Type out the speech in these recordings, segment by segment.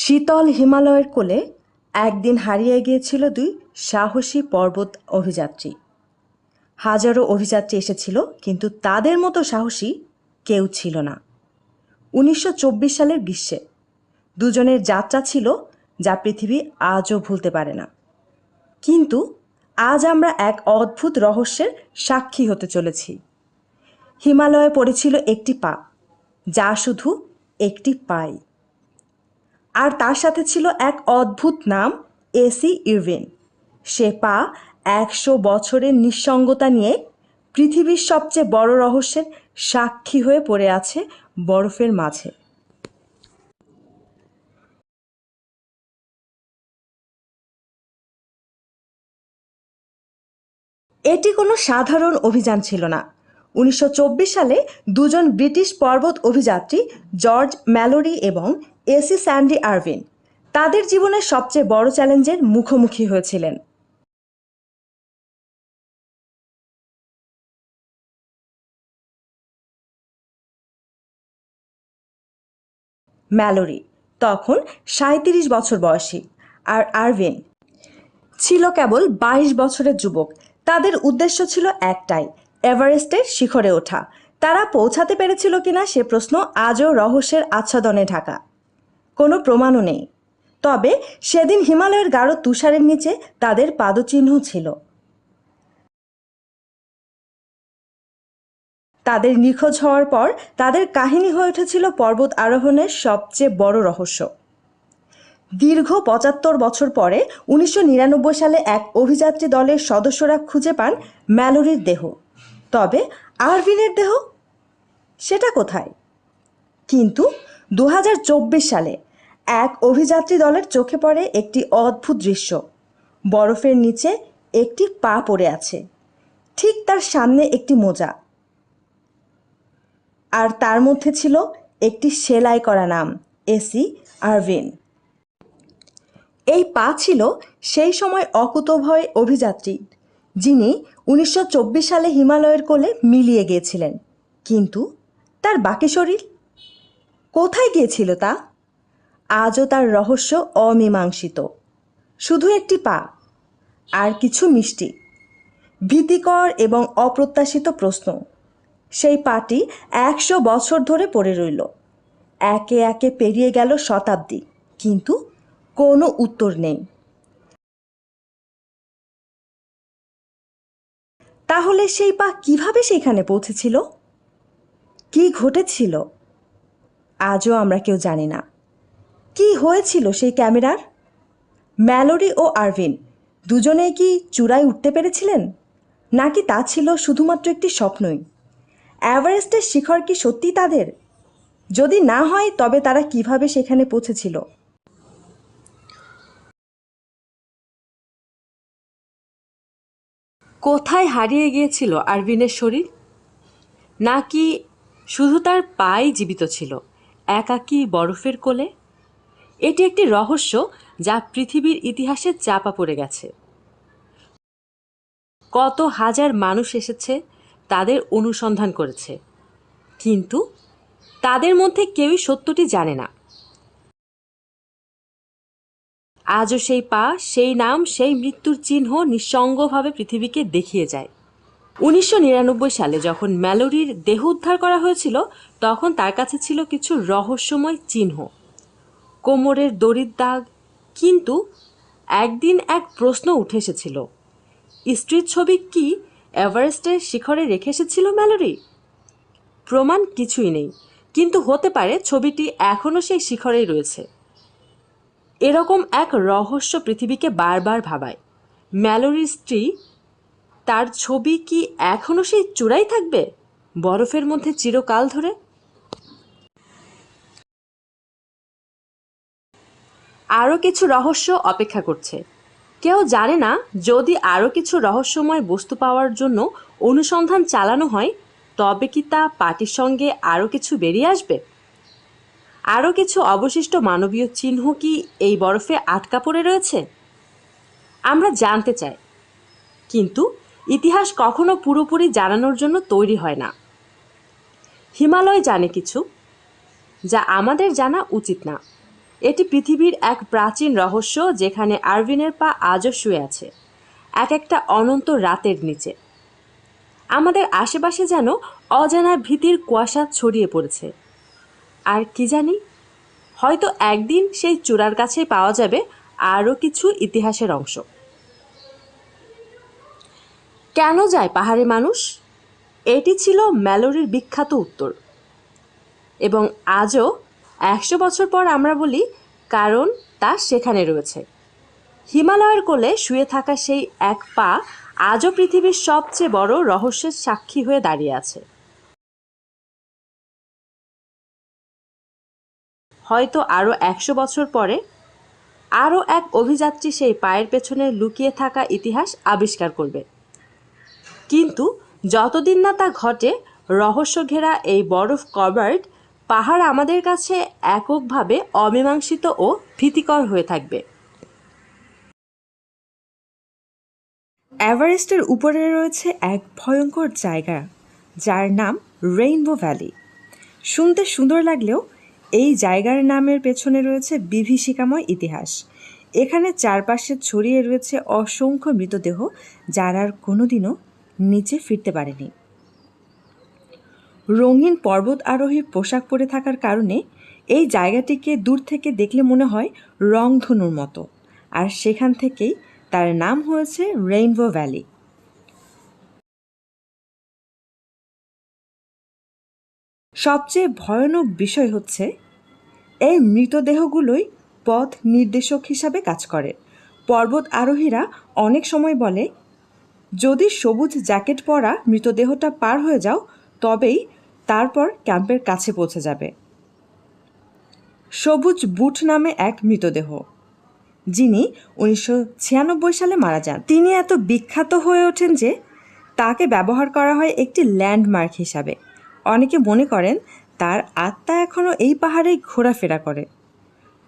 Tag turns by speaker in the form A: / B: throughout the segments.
A: শীতল হিমালয়ের কোলে একদিন হারিয়ে গিয়েছিল দুই সাহসী পর্বত অভিযাত্রী। হাজারো অভিযাত্রী এসেছিল, কিন্তু তাদের মতো সাহসী কেউ ছিল না। উনিশশো চব্বিশ সালের গ্রীষ্মে দুজনের যাত্রা ছিল যা পৃথিবী আজও ভুলতে পারে না। কিন্তু আজ আমরা এক অদ্ভুত রহস্যের সাক্ষী হতে চলেছি। হিমালয়ে পড়েছিল একটি পা, যা শুধু একটি পাই। আর তার সাথে ছিল এক অদ্ভুত নাম এসি ইরভিন। সে পা একশো বছরের নিঃসঙ্গতা নিয়ে পৃথিবীর সবচেয়ে বড় রহস্যের সাক্ষী হয়ে পড়ে আছে বরফের মাঝে। এটি কোনো সাধারণ অভিযান ছিল না। উনিশশো চব্বিশ সালে দুজন ব্রিটিশ পর্বত অভিযাত্রী জর্জ ম্যালোরি এবং এসি স্যান্ডি আরভিন, তাদের জীবনের সবচেয়ে বড় চ্যালেঞ্জের মুখোমুখি হয়েছিলেন। ম্যালোরি, তখন সাঁত্রিশ বছর বয়সী। আর আরভিন ছিল কেবল বাইশ বছরের যুবক। তাদের উদ্দেশ্য ছিল একটাই, এভারেস্টের শিখরে ওঠা। তারা পৌঁছাতে পেরেছিল কিনা সে প্রশ্ন আজও রহস্যের আচ্ছাদনে ঢাকা। কোনো প্রমাণও নেই। তবে সেদিন হিমালয়ের গাঢ় তুষারের নিচে তাদের পাদচিহ্ন ছিল। তাদের নিখোঁজ হওয়ার পর তাদের কাহিনী হয়ে উঠেছিল পর্বত আরোহণের সবচেয়ে বড় রহস্য। দীর্ঘ পঁচাত্তর বছর পরে উনিশশো নিরানব্বই সালে এক অভিযাত্রী দলের সদস্যরা খুঁজে পান ম্যালোরির দেহ। তবে আরভিনের দেহ? সেটা কোথায়? কিন্তু দু হাজার চব্বিশ সালে এক অভিযাত্রী দলের চোখে পড়ে একটি অদ্ভুত দৃশ্য। বরফের নিচে একটি পা পড়ে আছে। ঠিক তার সামনে একটি মোজা। আর তার মধ্যে ছিল একটি সেলাই করা নাম, এসি আরভিন। এই পা ছিল সেই সময় অকুতভয় অভিযাত্রী, যিনি উনিশশো চব্বিশ সালে হিমালয়ের কোলে মিলিয়ে গিয়েছিলেন। কিন্তু তার বাকি শরীর কোথায় গিয়েছিল তা? আজও তার রহস্য অমীমাংসিত। শুধু একটি পা, আর কিছু মিষ্টি। ভীতিকর এবং অপ্রত্যাশিত প্রশ্ন। সেই পাটি একশো বছর ধরে পড়ে রইল। একে একে পেরিয়ে গেল শতাব্দী, কিন্তু কোনো উত্তর নেই। তাহলে সেই পা কীভাবে সেখানে পৌঁছেছিল? কি ঘটেছিল? আজও আমরা কেউ জানি না। কি হয়েছিল সেই ক্যামেরার? ম্যালোরি ও আরভিন দুজনেই কি চূড়ায় উঠতে পেরেছিলেন? নাকি তা ছিল শুধুমাত্র একটি স্বপ্নই? এভারেস্টের শিখর কি সত্যি তাদের? যদি না হয়, তবে তারা কীভাবে সেখানে পৌঁছেছিল? কোথায় হারিয়ে গিয়েছিল আরভিনের শরীর? নাকি শুধু তার পাই জীবিত ছিল? একাকী বরফের কোলে? এটি একটি রহস্য যা পৃথিবীর ইতিহাসে চাপা পড়ে গেছে। কত হাজার মানুষ এসেছে, তাদের অনুসন্ধান করেছে। কিন্তু তাদের মধ্যে কেউই সত্যটি জানে না। আজও সেই পা, সেই নাম, সেই মৃত্যুর চিহ্ন নিঃসঙ্গভাবে পৃথিবীকে দেখিয়ে যায়। উনিশশো নিরানব্বই সালে যখন ম্যালোরির দেহ উদ্ধার করা হয়েছিল, তখন তার কাছে ছিল কিছু রহস্যময় চিহ্ন। কোমরের দড়ির দাগ, কিন্তু একদিন এক প্রশ্ন উঠে এসেছিল। স্ত্রীর ছবি কি এভারেস্টের শিখরে রেখে এসেছিল ম্যালোরি? প্রমাণ কিছুই নেই, কিন্তু হতে পারে ছবিটি এখনও সেই শিখরেই রয়েছে। এরকম এক রহস্য পৃথিবীকে বারবার ভাবায়। ম্যালোরির স্ত্রী তার ছবি কি এখনও সেই চূড়াই থাকবে? বরফের মধ্যে চিরকাল ধরে? আরও কিছু রহস্য অপেক্ষা করছে। কেউ জানে না, যদি আরও কিছু রহস্যময় বস্তু পাওয়ার জন্য অনুসন্ধান চালানো হয়, তবে কি তা পার্টির সঙ্গে আরও কিছু বেরিয়ে আসবে? আরও কিছু অবশিষ্ট মানবীয় চিহ্ন কি এই বরফে আটকা পড়ে রয়েছে? আমরা জানতে চাই। কিন্তু ইতিহাস কখনো পুরোপুরি জানানোর জন্য তৈরি হয় না। হিমালয় জানে কিছু যা আমাদের জানা উচিত না।
B: এটি পৃথিবীর এক প্রাচীন রহস্য যেখানে আরভিনের পা আজও শুয়ে আছে, এক একটা অনন্ত রাতের নিচে। আমাদের আশেপাশে যেন অজানা ভীতির কুয়াশা ছড়িয়ে পড়েছে। আর কি জানি, হয়তো একদিন সেই চূড়ার কাছে পাওয়া যাবে আরও কিছু ইতিহাসের অংশ। কেন যায় পাহাড়ে মানুষ? এটি ছিল ম্যালোরির বিখ্যাত উত্তর। এবং আজও একশো বছর পর আমরা বলি কারণ তা সেখানে রয়েছে। হিমালয়ের কোলে শুয়ে থাকা সেই এক পা আজও পৃথিবীর সবচেয়ে বড় রহস্যের সাক্ষী হয়ে দাঁড়িয়ে আছে। হয়তো আরও একশো বছর পরে আরও এক অভিযাত্রী সেই পায়ের পেছনে লুকিয়ে থাকা ইতিহাস আবিষ্কার করবে। কিন্তু যতদিন না তা ঘটে, রহস্য ঘেরা এই বরফ কভার্ড পাহাড় আমাদের কাছে এককভাবে অমীমাংসিত ও ভীতিকর হয়ে থাকবে।
A: এভারেস্টের উপরে রয়েছে এক ভয়ঙ্কর জায়গা, যার নাম রেইনবো ভ্যালি। শুনতে সুন্দর লাগলেও এই জায়গার নামের পেছনে রয়েছে বিভীষিকাময় ইতিহাস। এখানে চারপাশে ছড়িয়ে রয়েছে অসংখ্য মৃতদেহ, যার আর কোনোদিনও নিচে ফিরতে পারেনি। রঙিন পর্বত আরোহীর পোশাক পরে থাকার কারণে এই জায়গাটিকে দূর থেকে দেখলে মনে হয় রংধনুর মতো। আর সেখান থেকেই তার নাম হয়েছে রেইনবো ভ্যালি। সবচেয়ে ভয়ানক বিষয় হচ্ছে, এই মৃতদেহগুলোই পথ নির্দেশক হিসাবে কাজ করে। পর্বত আরোহীরা অনেক সময় বলে যদি সবুজ জ্যাকেট পরা মৃতদেহটা পার হয়ে যাও, তবেই তারপর ক্যাম্পের কাছে পৌঁছে যাবে। সবুজ বুট নামে এক মৃতদেহ। যিনি উনিশশো ছিয়ানব্বই সালে মারা যান। তিনি এত বিখ্যাত হয়ে ওঠেন যে তাকে ব্যবহার করা হয় একটি ল্যান্ডমার্ক হিসাবে। অনেকে মনে করেন, তার আত্মা এখনও এই পাহাড়েই ঘোরাফেরা করে।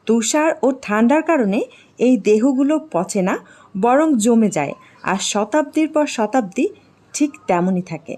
A: তুষার ও ঠান্ডার কারণে এই দেহগুলো পচে না, বরং জমে যায়, আর শতাব্দীর পর শতাব্দী ঠিক তেমনই থাকে।